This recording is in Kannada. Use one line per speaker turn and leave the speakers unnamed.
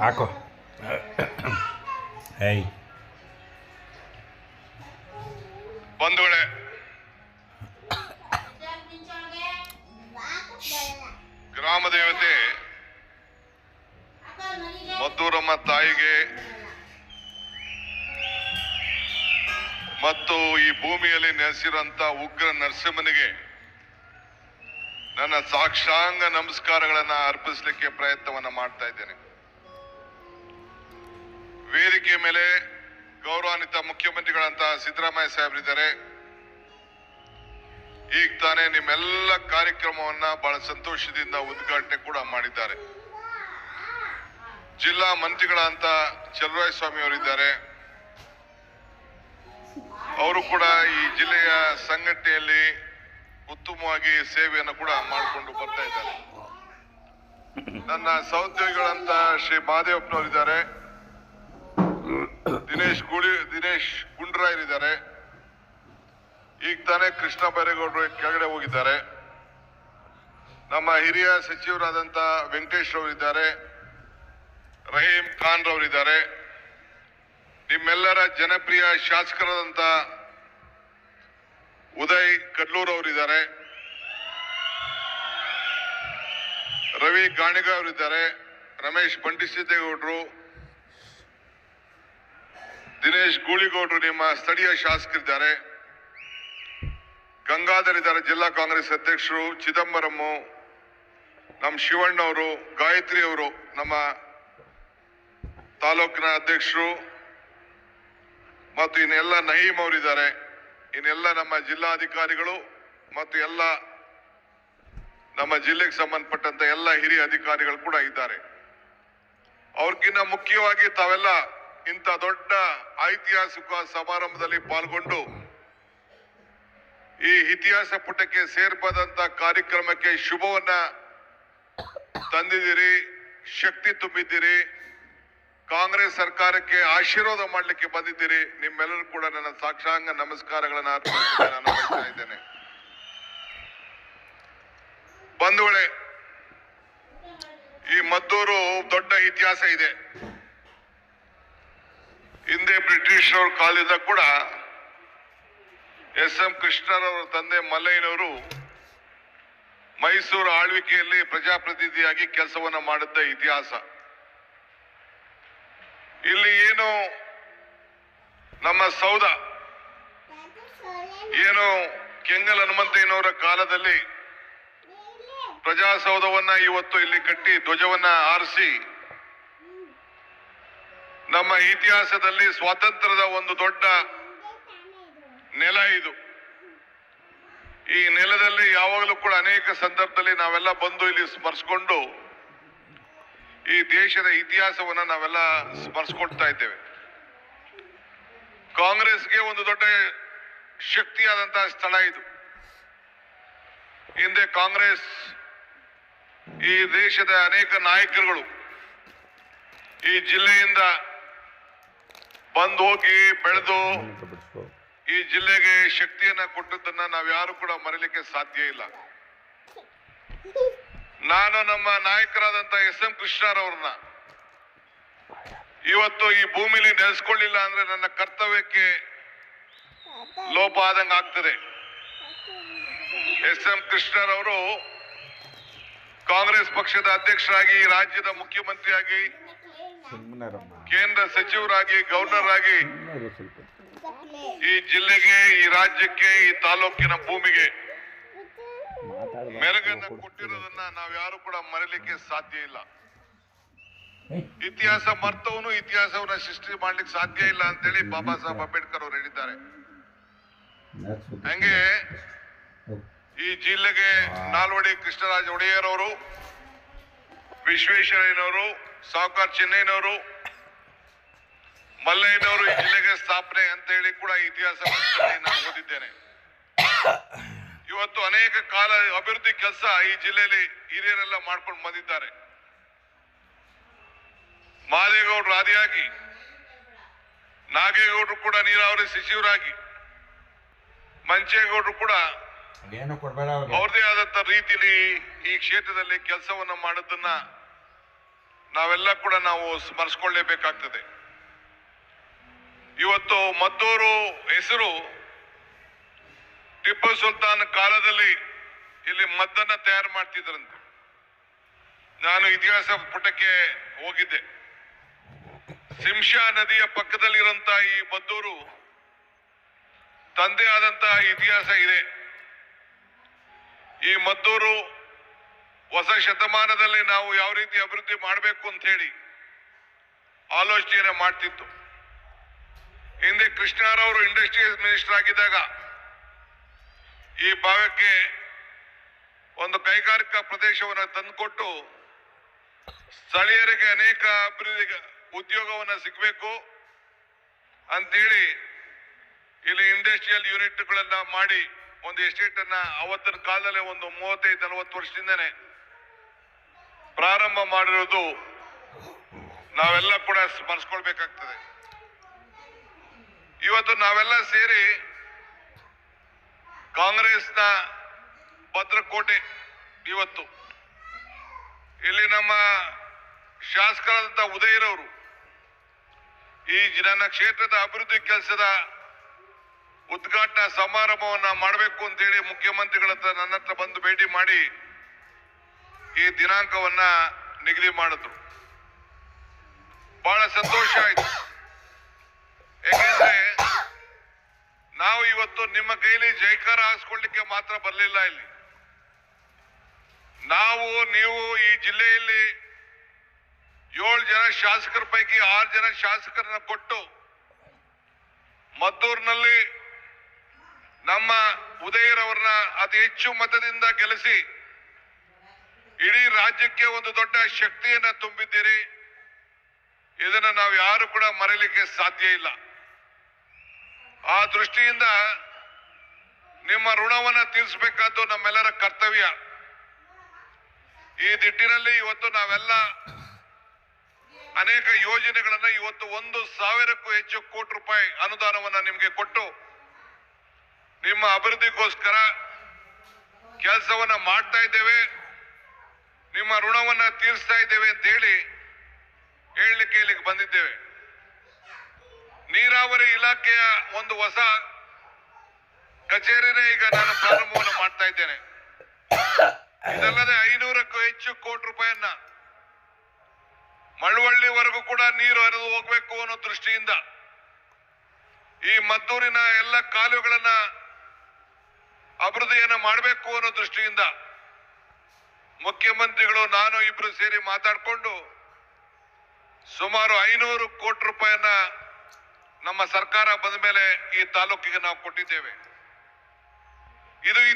ಹಾಕು ಏಯ್
ಬಂಧುಗಳೇ ಗ್ರಾಮ ದೇವತೆ ಮದ್ದೂರಮ್ಮ ತಾಯಿಗೆ. ಮತ್ತು ಈ ಭೂಮಿಯಲ್ಲಿ ನೆಲೆಸಿರುವಂತ ಉಗ್ರ ನರಸಿಂಹನಿಗೆ ನನ್ನ ಸಾಕ್ಷಾಂಗ ನಮಸ್ಕಾರಗಳನ್ನು ಅರ್ಪಿಸಲಿಕ್ಕೆ ಪ್ರಯತ್ನವನ್ನು ಮಾಡ್ತಾ ಇದ್ದೇನೆ. ವೇದಿಕೆ ಮೇಲೆ ಗೌರವಾನ್ವಿತ ಮುಖ್ಯಮಂತ್ರಿಗಳಂತ ಸಿದ್ದರಾಮಯ್ಯ ಸಾಹೇಬರಿದ್ದಾರೆ. ಈಗ ತಾನೇ ನಿಮ್ಮೆಲ್ಲ ಕಾರ್ಯಕ್ರಮವನ್ನ ಬಹಳ ಸಂತೋಷದಿಂದ ಉದ್ಘಾಟನೆ ಕೂಡ ಮಾಡಿದ್ದಾರೆ. ಜಿಲ್ಲಾ ಮಂತ್ರಿಗಳಂತ ಸ್ವಾಮಿ ಅವರಿದ್ದಾರೆ. ಅವರು ಕೂಡ ಈ ಜಿಲ್ಲೆಯ ಸಂಘಟನೆಯಲ್ಲಿ ಉತ್ತಮವಾಗಿ ಸೇವೆಯನ್ನು ಕೂಡ ಮಾಡಿಕೊಂಡು ಬರ್ತಾ ಇದ್ದಾರೆ. ನನ್ನ ಸಹೋದ್ಯೋಗಿಗಳಂತ ಶ್ರೀ ಮಹಾದೇವಪ್ಪನವರಿದ್ದಾರೆ. ದಿನೇಶ್ ಗುಳಿ, ದಿನೇಶ್ ಗುಂಡ್ರಾಯರಿದ್ದಾರೆ ಈಗ ತಾನೇ ಕೃಷ್ಣ ಬೈರೇಗೌಡರು ಕೆಳಗಡೆ ಹೋಗಿದ್ದಾರೆ. ನಮ್ಮ ಹಿರಿಯ ಸಚಿವರಾದಂಥ ವೆಂಕಟೇಶ್ ರವರಿದ್ದಾರೆ. ರಹೀಂ ಖಾನ್ ರವರಿದ್ದಾರೆ. ನಿಮ್ಮೆಲ್ಲರ ಜನಪ್ರಿಯ ಶಾಸಕರಾದಂತ ಉದಯ್ ಕಡ್ಲೂರ್ ಅವರಿದ್ದಾರೆ. ರವಿ ಗಾಣಿಗ ಅವರಿದ್ದಾರೆ. ರಮೇಶ್ ಬಂಡಿಸಿದ್ದೇಗೌಡರು. ದಿನೇಶ್ ಗೂಳಿಗೌಡರು ನಿಮ್ಮ ಸ್ಥಳೀಯ ಶಾಸಕರಿದ್ದಾರೆ. ಗಂಗಾಧರ್ ಇದ್ದಾರೆ ಜಿಲ್ಲಾ ಕಾಂಗ್ರೆಸ್ ಅಧ್ಯಕ್ಷರು, ಚಿದಂಬರಮ್ಮು ನಮ್ಮ ಶಿವಣ್ಣವರು ಗಾಯತ್ರಿ ಅವರು ನಮ್ಮ ತಾಲೂಕಿನ ಅಧ್ಯಕ್ಷರು ಮತ್ತು ಇನ್ನೆಲ್ಲ ನಹೀಮ್ ಅವರಿದ್ದಾರೆ. ಇನ್ನೆಲ್ಲ ನಮ್ಮ ಜಿಲ್ಲಾಧಿಕಾರಿಗಳು ಮತ್ತು ಎಲ್ಲ ನಮ್ಮ ಜಿಲ್ಲೆಗೆ ಸಂಬಂಧಪಟ್ಟಂತ ಎಲ್ಲ ಹಿರಿಯ ಅಧಿಕಾರಿಗಳು ಕೂಡ ಇದ್ದಾರೆ. ಅವ್ರಿಗಿನ್ನ ಮುಖ್ಯವಾಗಿ ತಾವೆಲ್ಲ ಇಂಥ ದೊಡ್ಡ ಐತಿಹಾಸಿಕ ಸಮಾರಂಭದಲ್ಲಿ ಪಾಲ್ಗೊಂಡು ಈ ಇತಿಹಾಸ ಪುಟಕ್ಕೆ ಸೇರ್ಪದಂತ ಕಾರ್ಯಕ್ರಮಕ್ಕೆ ಶುಭವನ್ನ ತಂದಿದ್ದೀರಿ, ಶಕ್ತಿ ತುಂಬಿದ್ದೀರಿ, ಕಾಂಗ್ರೆಸ್ ಸರ್ಕಾರಕ್ಕೆ ಆಶೀರ್ವಾದ ಮಾಡಲಿಕ್ಕೆ ಬಂದಿದ್ದೀರಿ. ನಿಮ್ಮೆಲ್ಲರೂ ಕೂಡ ನನ್ನ ಸಾಕ್ಷಾಂಗ ನಮಸ್ಕಾರಗಳನ್ನು ಅರ್ಪಿಸಿ ನಾನು ಬಯಸ್ತಾ ಇದ್ದೇನೆ. ಬಂಧುಗಳೇ, ಈ ಮದ್ದೂರು ದೊಡ್ಡ ಇತಿಹಾಸ ಇದೆ. ಹಿಂದೆ ಬ್ರಿಟಿಷರ ಕಾಲದಿಂದ ಕೂಡ ಎಸ್ ಎಂ ಕೃಷ್ಣರವರ ತಂದೆ ಮಲ್ಲಯ್ಯನವರು ಮೈಸೂರು ಆಳ್ವಿಕೆಯಲ್ಲಿ ಪ್ರಜಾಪ್ರತಿನಿಧಿಯಾಗಿ ಕೆಲಸವನ್ನು ಮಾಡಿದ್ದ ಇತಿಹಾಸ. ಇಲ್ಲಿ ಏನು ನಮ್ಮ ಸೌಧ, ಏನು ಕೆಂಗಲ್ ಹನುಮಂತಯ್ಯನವರ ಕಾಲದಲ್ಲಿ ಪ್ರಜಾಸೌಧವನ್ನ ಇವತ್ತು ಇಲ್ಲಿ ಕಟ್ಟಿ ಧ್ವಜವನ್ನ ಆರಿಸಿ ನಮ್ಮ ಇತಿಹಾಸದಲ್ಲಿ ಸ್ವಾತಂತ್ರ್ಯದ ಒಂದು ದೊಡ್ಡ ನೆಲ ಇದು. ಈ ನೆಲದಲ್ಲಿ ಯಾವಾಗಲೂ ಕೂಡ ಅನೇಕ ಸಂದರ್ಭದಲ್ಲಿ ನಾವೆಲ್ಲ ಬಂದು ಇಲ್ಲಿ ಸ್ಮರಿಸ್ಕೊಂಡು ಈ ದೇಶದ ಇತಿಹಾಸವನ್ನು ನಾವೆಲ್ಲ ಸ್ಮರಿಸ್ಕೊಳ್ತಾ ಇದ್ದೇವೆ. ಕಾಂಗ್ರೆಸ್ಗೆ ಒಂದು ದೊಡ್ಡ ಶಕ್ತಿಯಾದಂತಹ ಸ್ಥಳ ಇದು. ಹಿಂದೆ ಕಾಂಗ್ರೆಸ್, ಈ ದೇಶದ ಅನೇಕ ನಾಯಕರುಗಳು ಈ ಜಿಲ್ಲೆಯಿಂದ ಬಂದು ಹೋಗಿ ಬೆಳೆದು ಈ ಜಿಲ್ಲೆಗೆ ಶಕ್ತಿಯನ್ನ ಕೊಟ್ಟದ್ದನ್ನ ನಾವ್ಯಾರು ಕೂಡ ಮರೀಲಿಕ್ಕೆ ಸಾಧ್ಯ ಇಲ್ಲ. ನಾನು ನಮ್ಮ ನಾಯಕರಾದಂತ ಎಸ್ ಎಂ ಕೃಷ್ಣರವ್ರನ್ನ ಇವತ್ತು ಈ ಭೂಮಿಲಿ ನೆಲೆಸ್ಕೊಳ್ಳಿಲ್ಲ ಅಂದ್ರೆ ನನ್ನ ಕರ್ತವ್ಯಕ್ಕೆ ಲೋಪ ಆದಂಗ ಆಗ್ತದೆ. ಎಸ್ ಎಂ ಕೃಷ್ಣರವರು ಕಾಂಗ್ರೆಸ್ ಪಕ್ಷದ ಅಧ್ಯಕ್ಷರಾಗಿ ರಾಜ್ಯದ ಮುಖ್ಯಮಂತ್ರಿಯಾಗಿ ಕೇಂದ್ರ ಸಚಿವರಾಗಿ ಗವರ್ನರ್ ಆಗಿ ಈ ಜಿಲ್ಲೆಗೆ ಈ ರಾಜ್ಯಕ್ಕೆ ಈ ತಾಲೂಕಿನ ಭೂಮಿಗೆ ಮೆರುಗನ್ನ ಕೊಟ್ಟಿರೋದನ್ನ ನಾವ್ಯಾರು ಕೂಡ ಮರೀಲಿಕ್ಕೆ ಸಾಧ್ಯ ಇಲ್ಲ. ಇತಿಹಾಸ ಮರ್ತವನು ಇತಿಹಾಸವನ್ನ ಸೃಷ್ಟಿ ಮಾಡ್ಲಿಕ್ಕೆ ಸಾಧ್ಯ ಇಲ್ಲ ಅಂತೇಳಿ ಬಾಬಾ ಸಾಹೇಬ್ ಅಂಬೇಡ್ಕರ್ ಅವರು ಹೇಳಿದ್ದಾರೆ. ಹಂಗೆ ಈ ಜಿಲ್ಲೆಗೆ ನಾಲ್ವಡಿ ಕೃಷ್ಣರಾಜ ಒಡೆಯರ್ ಅವರು ವಿಶ್ವೇಶ್ವರಯ್ಯನವರು ಸಾವುಕಾರ್ ಚೆನ್ನೈನವರು ಮಲ್ಲಯ್ಯನವರು ಈ ಜಿಲ್ಲೆಗೆ ಸ್ಥಾಪನೆ ಅಂತ ಹೇಳಿ ಕೂಡ ಇತಿಹಾಸ ನಾನು ಓದಿದ್ದೇನೆ. ಇವತ್ತು ಅನೇಕ ಕಾಲ ಅಭಿವೃದ್ಧಿ ಕೆಲಸ ಈ ಜಿಲ್ಲೆಯಲ್ಲಿ ಹಿರಿಯರೆಲ್ಲ ಮಾಡ್ಕೊಂಡು ಬಂದಿದ್ದಾರೆ. ಮಾದೇಗೌಡರು ಆದಿಯಾಗಿ ನಾಗೇಗೌಡರು ಕೂಡ ನೀರಾವರಿ ಸಚಿವರಾಗಿ ಮಂಚೇಗೌಡರು ಕೂಡ ಅವ್ರದೇ ಆದಂತ ರೀತಿಯಲ್ಲಿ ಈ ಕ್ಷೇತ್ರದಲ್ಲಿ ಕೆಲಸವನ್ನ ಮಾಡೋದನ್ನ ನಾವೆಲ್ಲ ಕೂಡ ನಾವು ಸ್ಮರಿಸ್ಕೊಳ್ಳೇಬೇಕಾಗ್ತದೆ. ಇವತ್ತು ಮದ್ದೂರು ಹೆಸರು ಟಿಪ್ಪು ಸುಲ್ತಾನ್ ಕಾಲದಲ್ಲಿ ಇಲ್ಲಿ ಮದ್ದನ್ನ ತಯಾರು ಮಾಡ್ತಿದ್ರಂತೆ. ನಾನು ಇತಿಹಾಸ ಪುಟಕ್ಕೆ ಹೋಗಿದ್ದೆ. ಸಿಂಶಾ ನದಿಯ ಪಕ್ಕದಲ್ಲಿರುವಂತ ಈ ಮದ್ದೂರು ತಂದೆ ಆದಂತಹ ಇತಿಹಾಸ ಇದೆ. ಈ ಮದ್ದೂರು ಹೊಸ ಶತಮಾನದಲ್ಲಿ ನಾವು ಯಾವ ರೀತಿ ಅಭಿವೃದ್ಧಿ ಮಾಡಬೇಕು ಅಂತ ಹೇಳಿ ಆಲೋಚನೆ ಮಾಡ್ತಿತ್ತು. ಹಿಂದೆ ಕೃಷ್ಣರವರು ಇಂಡಸ್ಟ್ರೀಸ್ ಮಿನಿಸ್ಟರ್ ಆಗಿದ್ದಾಗ ಈ ಭಾಗಕ್ಕೆ ಒಂದು ಕೈಗಾರಿಕಾ ಪ್ರದೇಶವನ್ನು ತಂದುಕೊಟ್ಟು ಸ್ಥಳೀಯರಿಗೆ ಅನೇಕ ಅಭಿವೃದ್ಧಿ ಉದ್ಯೋಗವನ್ನು ಸಿಗಬೇಕು ಅಂತೇಳಿ ಇಲ್ಲಿ ಇಂಡಸ್ಟ್ರಿಯಲ್ ಯೂನಿಟ್ಗಳನ್ನ ಮಾಡಿ ಒಂದು ಎಸ್ಟೇಟ್ ಅನ್ನ ಅವತ್ತಿನ ಕಾಲದಲ್ಲೇ ಒಂದು ಮೂವತ್ತೈದು ನಲವತ್ತು ವರ್ಷದಿಂದನೇ ಪ್ರಾರಂಭ ಮಾಡಿರೋದು ನಾವೆಲ್ಲ ಕೂಡ ಸ್ಮರಿಸ್ಕೊಳ್ಬೇಕಾಗ್ತದೆ ಇವತ್ತು ನಾವೆಲ್ಲ ಸೇರಿ ಕಾಂಗ್ರೆಸ್ನ ಭದ್ರಕೋಟೆ ಇವತ್ತು. ಇಲ್ಲಿ ನಮ್ಮ ಶಾಸಕರಾದಂಥ ಉದಯರವರು ಈ ನನ್ನ ಕ್ಷೇತ್ರದ ಅಭಿವೃದ್ಧಿ ಕೆಲಸದ ಉದ್ಘಾಟನಾ ಸಮಾರಂಭವನ್ನ ಮಾಡಬೇಕು ಅಂತೇಳಿ ಮುಖ್ಯಮಂತ್ರಿಗಳ ಹತ್ರ ನನ್ನ ಹತ್ರ ಬಂದು ಭೇಟಿ ಮಾಡಿ ಈ ದಿನಾಂಕವನ್ನ ನಿಗದಿ ಮಾಡಿದ್ರು. ಬಹಳ ಸಂತೋಷ ಆಯ್ತು. ಯಾಕೆಂದ್ರೆ ನಾವು ಇವತ್ತು ನಿಮ್ಮ ಕೈಲಿ ಜೈಕಾರ ಹಾಸ್ಕೊಳ್ಳಿಕ್ಕೆ ಮಾತ್ರ ಬರಲಿಲ್ಲ ಇಲ್ಲಿ. ನಾವು, ನೀವು ಈ ಜಿಲ್ಲೆಯಲ್ಲಿ ಏಳು ಜನ ಶಾಸಕರ ಪೈಕಿ ಆರು ಜನ ಶಾಸಕರನ್ನ ಕೊಟ್ಟು ಮದ್ದೂರಿನಲ್ಲಿ ನಮ್ಮ ಉದಯರವ್ರನ್ನ ಅತಿ ಹೆಚ್ಚು ಮತದಿಂದ ಗೆಲ್ಲಿಸಿ ಇಡೀ ರಾಜ್ಯಕ್ಕೆ ಒಂದು ದೊಡ್ಡ ಶಕ್ತಿಯನ್ನ ತುಂಬಿದ್ದೀರಿ. ಇದನ್ನ ನಾವು ಯಾರು ಕೂಡ ಮರೆಯಲಿಕ್ಕೆ ಸಾಧ್ಯ ಇಲ್ಲ. ಆ ದೃಷ್ಟಿಯಿಂದ ನಿಮ್ಮ ಋಣವನ್ನ ತೀರಿಸಬೇಕಾದ್ದು ನಮ್ಮೆಲ್ಲರ ಕರ್ತವ್ಯ. ಈ ದಿಟ್ಟಿನಲ್ಲಿ ಇವತ್ತು ನಾವೆಲ್ಲ ಅನೇಕ ಯೋಜನೆಗಳನ್ನ ಇವತ್ತು ಒಂದು ಸಾವಿರಕ್ಕೂ ಹೆಚ್ಚು ಕೋಟಿ ರೂಪಾಯಿ ಅನುದಾನವನ್ನ ನಿಮಗೆ ಕೊಟ್ಟು ನಿಮ್ಮ ಅಭಿವೃದ್ಧಿಗೋಸ್ಕರ ಕೆಲಸವನ್ನ ಮಾಡ್ತಾ ಇದ್ದೇವೆ. ನಿಮ್ಮ ಋಣವನ್ನ ತೀರಿಸ್ತಾ ಇದ್ದೇವೆ ಅಂತ ಹೇಳಿ ಹೇಳಲಿಕ್ಕೆ ಇಲ್ಲಿಗೆ ಬಂದಿದ್ದೇವೆ. ನೀರಾವರಿ ಇಲಾಖೆಯ ಒಂದು ಹೊಸ ಕಚೇರಿನೇ ಈಗ ನಾನು ಪ್ರಾರಂಭವನ್ನು ಮಾಡ್ತಾ ಇದ್ದೇನೆ. ಇದಲ್ಲದೆ ಐನೂರಕ್ಕೂ ಹೆಚ್ಚು ಕೋಟಿ ರೂಪಾಯಿಯನ್ನ ಮಳವಳ್ಳಿವರೆಗೂ ಕೂಡ ನೀರು ಹರಿದು ಹೋಗ್ಬೇಕು ಅನ್ನೋ ದೃಷ್ಟಿಯಿಂದ ಈ ಮದ್ದೂರಿನ ಎಲ್ಲ ಕಾಲುವೆಗಳನ್ನ ಅಭಿವೃದ್ಧಿಯನ್ನ ಮಾಡಬೇಕು ಅನ್ನೋ ದೃಷ್ಟಿಯಿಂದ ಮುಖ್ಯಮಂತ್ರಿಗಳು ನಾನು ಇಬ್ರು ಸೇರಿ ಮಾತಾಡಿಕೊಂಡು ಸುಮಾರು ಐನೂರು ಕೋಟಿ ರೂಪಾಯಿಯನ್ನ ನಮ್ಮ ಸರ್ಕಾರ ಬಂದ ಮೇಲೆ ಈ ತಾಲೂಕಿಗೆ ನಾವು ಕೊಟ್ಟಿದ್ದೇವೆ. ಇದು